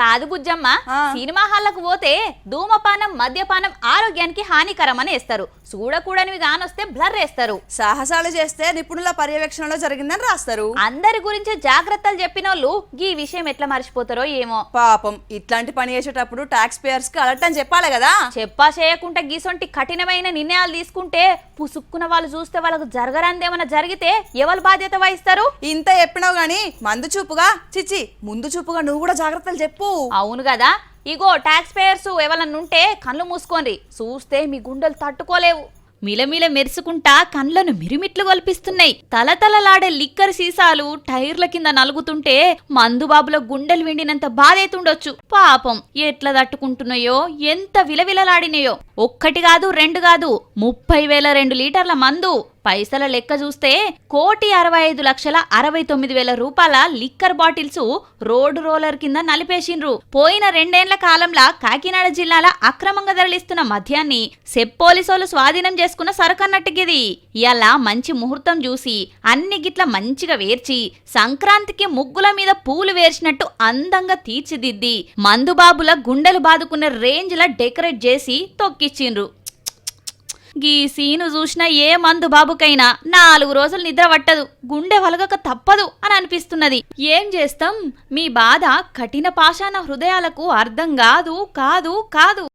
కాదు బుజ్జమ్మ. సినిమా హాళ్ళకు పోతే ధూమపానం మద్యపానం ఆరోగ్యానికి హానికరం అని వేస్తారు చూడకూడనివి కానొస్తే బ్లర్ వేస్తారు సాహసాలు చేస్తే నిపుణుల పర్యవేక్షణలో జరిగిందని రాస్తారు. అందరి గురించి జాగ్రత్తలు చెప్పినోళ్ళు ఈ విషయం ఎట్లా మర్చిపోతారో ఏమో. పాపం ఇట్లాంటి పని చేసేటప్పుడు టాక్స్ పేయర్స్కి అలర్ట్ అని చెప్పాలి కదా. చెప్పా చేయకుండా గీసొంటి కఠినమైన నిర్ణయాలు తీసుకుంటే పుసుక్కున వాళ్ళు చూస్తే వాళ్ళకు జరగరాందేమన్నా జరిగితే ఎవరు బాధ్యత వహిస్తారు? ఇంత చెప్పినావు గాని మందు చూపుగా చిచ్చి ముందు చూపుగా నువ్వు కూడా జాగ్రత్తలు చెప్పు. అవును కదా? ఇగో ట్యాక్స్ పేయర్స్ ఎవరన్నా ఉంటే కళ్ళు మూసుకోండి. చూస్తే మీ గుండెలు తట్టుకోలేవు. మిలమిల మెరుసుకుంటా కండ్లను మిరిమిట్లు గొల్పిస్తున్నాయి. తలతలలాడే లిక్కర్ సీసాలు టైర్ల కింద నలుగుతుంటే మందుబాబుల గుండెలు విండినంత బాధైతుండొచ్చు. పాపం ఎట్లా తట్టుకుంటున్నాయో ఎంత విలవిలలాడినాయో. ఒక్కటి కాదు రెండు కాదు ముప్పై వేల రెండు లీటర్ల మందు. పైసల లెక్క చూస్తే కోటి అరవై ఐదు లక్షల అరవై తొమ్మిది వేల రూపాయల లిక్కర్ బాటిల్స్ రోడ్డు రోలర్ కింద నలిపేసిండ్రు. పోయిన రెండేండ్ల కాలంలో కాకినాడ జిల్లాల అక్రమంగా తరలిస్తున్న మద్యాన్ని సెప్ స్వాధీనం చేసుకున్న సరకన్నట్టుగిది ఇలా మంచి ముహూర్తం చూసి అన్ని గిట్ల మంచిగా వేర్చి సంక్రాంతికి ముగ్గుల మీద పూలు వేర్చినట్టు అందంగా తీర్చిదిద్ది. మందుబాబుల గుండెలు బాదుకున్న రేంజ్ల డెకరేట్ చేసి తొక్కిచ్చిండ్రు. గీ సీను చూసిన ఏ మందు బాబుకైనా నాలుగు రోజులు నిద్ర పట్టదు గుండె వలగక తప్పదు అని అనిపిస్తున్నది. ఏం చేస్తాం? మీ బాధ కఠిన పాషాణ హృదయాలకు అర్థం కాదు కాదు కాదు.